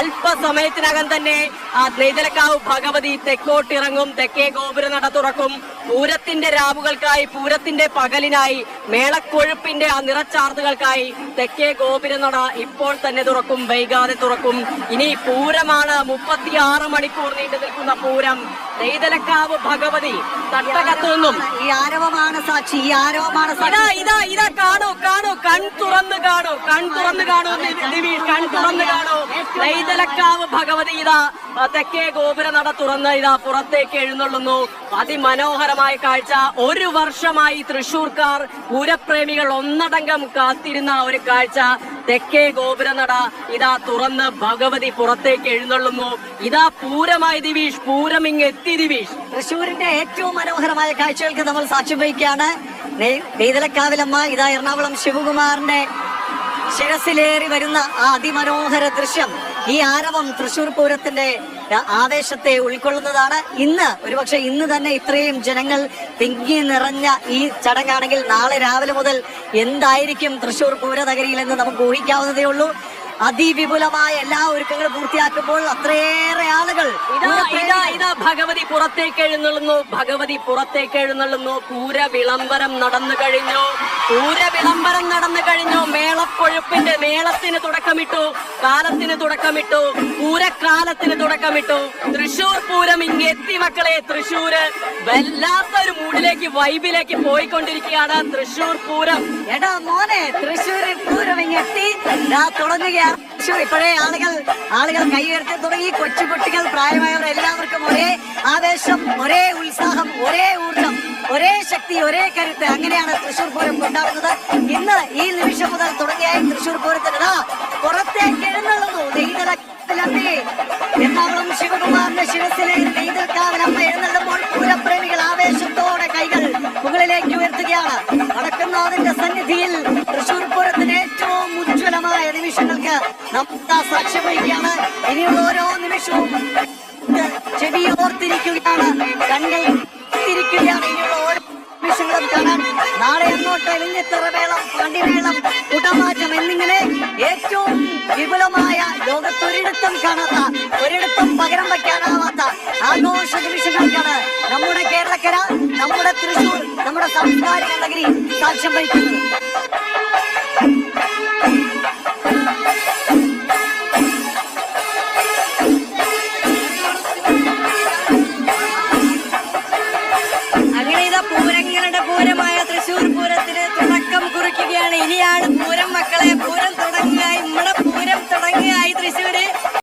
alfa. അല്പസമയത്തിനകം തന്നെ ആ നെയ്തലക്കാവ് ഭഗവതി തെക്കോട്ടിറങ്ങും തെക്കേ ഗോപുര നട തുറക്കും. പൂരത്തിന്റെ രാവുകൾക്കായി പൂരത്തിന്റെ പകലിനായി മേളക്കൊഴുപ്പിന്റെ ആ നിറച്ചാർത്തുകൾക്കായി തെക്കേ ഗോപുര നട ഇപ്പോൾ തന്നെ തുറക്കും വൈകാതെ തുറക്കും. ഇനി പൂരമാണ് മുപ്പത്തിയാറ് മണിക്കൂർ നീണ്ടു നിൽക്കുന്ന പൂരം. നെയ്തലക്കാവ് ഭഗവതി തട്ടകത്തുനിന്നും. ഈ ആരവമാണ് സാക്ഷി ഈ ആരവമാണ് ഇതാ ഇതാ ഇതാ കാണൂ കാണൂ. കൺ തുറന്ന് കാണൂ കൺ തുറന്ന് കാണൂ. കൺ തുറന്ന് കാണൂ. നെയ്തലക്കാവ് ഭഗവതി ഇതാ തെക്കേ ഗോപുര നട തുറന്ന് ഇതാ പുറത്തേക്ക് എഴുന്നള്ളുന്നു. അതിമനോഹരമായ കാഴ്ച. ഒരു വർഷമായി തൃശൂർക്കാർ പൂരപ്രേമികൾ ഒന്നടങ്കം കാത്തിരുന്ന ഒരു കാഴ്ച. തെക്കേ ഗോപുര നട ഇതാ തുറന്ന് ഭഗവതി പുറത്തേക്ക് എഴുന്നള്ളുന്നു. ഇതാ പൂരമായി ദിവീഷ് പൂരം ഇങ് എത്തി ദിവീഷ്. തൃശൂരിന്റെ ഏറ്റവും മനോഹരമായ കാഴ്ചകൾക്ക് നമ്മൾ സാക്ഷ്യം വഹിക്കുകയാണ്. നെയ്തലക്കാവിലമ്മ ഇതാ എറണാകുളം ശിവകുമാറിന്റെ ശിരസിലേറി വരുന്ന ആ അതിമനോഹര ദൃശ്യം. ഈ ആരവം തൃശൂർ പൂരത്തിന്റെ ആവേശത്തെ ഉൾക്കൊള്ളുന്നതാണ്. ഇന്ന് ഒരുപക്ഷെ ഇന്ന് തന്നെ ഇത്രയും ജനങ്ങൾ തിങ്ങി നിറഞ്ഞ ഈ ചടങ്ങാണെങ്കിൽ നാളെ രാവിലെ മുതൽ എന്തായിരിക്കും തൃശൂർ പൂരനഗരിയിൽ എന്ന് നമുക്ക് ഊഹിക്കാവുന്നതേ ഉള്ളൂ. അതിവിപുലമായ എല്ലാ ഒരുക്കങ്ങളും പൂർത്തിയാക്കുമ്പോൾ അത്രയേറെ ആളുകൾ ഇതാ ഭഗവതി പുറത്തേക്ക് എഴുന്നള്ളുന്നു. ഭഗവതി പുറത്തേക്ക് എഴുന്നള്ളുന്നു. പൂര വിളംബരം നടന്നു കഴിഞ്ഞു. പൂര വിളംബരം നടന്നു കഴിഞ്ഞു. മേളക്കൊഴുപ്പിന്റെ മേളത്തിന് തുടക്കമിട്ടു കാലത്തിന് തുടക്കമിട്ടു പൂരക്കാലത്തിന് തുടക്കമിട്ടു. തൃശൂർ പൂരം ഇങ്ങെത്തി മക്കളെ തൃശൂര്. വല്ലാത്തൊരു മൂടിലേക്ക് വൈബിലേക്ക് പോയിക്കൊണ്ടിരിക്കുകയാണ് തൃശൂർ പൂരം. എടാ മോനെ തൃശൂർ പൂരം ഇങ്ങെത്തി തുടങ്ങുകയാണ് ഇപ്പോഴേ ആളുകൾ ആളുകൾ കൈയുയർത്തി തുടങ്ങി. കൊച്ചുകുട്ടികൾ പ്രായമായവർ എല്ലാവർക്കും ഒരേ ആവേശം ഒരേ ഉത്സാഹം ഒരേ ഒരേ ശക്തി ഒരേ കരുത്ത് അങ്ങനെയാണ് തൃശ്ശൂർ പൂരം കൊണ്ടാടുന്നത് ഇന്ന് ഈ നിമിഷം മുതൽ തുടങ്ങിയായി തൃശൂർ പൂരത്തിന് പുറത്തേക്ക് എഴുന്നള്ളുന്നു. നെയ്തലക്കാവിലമ്മേ എറണാകുളം ശിവകുമാറിന്റെ ശിരസിലെ നെയ്തൽക്കാവിലമ്മ എഴുന്നള്ളുമ്പോൾ പൂരപ്രേമികൾ ആവേശത്തോടെ കൈകൾ മുകളിലേക്ക് ഉയർത്തുകയാണ്. നടക്കുന്നതിന്റെ സന്നിധിയിൽ തൃശൂർ പൂരത്തിന് ഏറ്റവും ഉജ്ജ്വലമായ നിമിഷങ്ങൾക്ക് നമുക്ക് സാക്ഷ്യം വഹിക്കുകയാണ് ഇനിയുള്ള ഓരോ നിമിഷവും ചെവിയോർത്തിരിക്കുകയാണ് കണ്ണിൽ തിരിക്കുകയാണ് ഇനിയുള്ള നിമിഷങ്ങളും കാണാൻ നാളെ അങ്ങോട്ട് എലിഞ്ഞിത്തറവേളം പാണ്ടിമേളം കുടമാറ്റം എന്നിങ്ങനെ ഏറ്റവും വിപുലമായ ലോകത്തൊരിടത്തും കാണാത്ത ഒരിടത്തും പകരം വയ്ക്കാനാവാത്ത ആഘോഷ നിമിഷങ്ങൾക്കാണ് നമ്മുടെ കേരളക്കര നമ്മുടെ തൃശൂർ നമ്മുടെ സാംസ്കാരിക നഗരി സാക്ഷ്യം വഹിക്കുന്നത്. Caviar.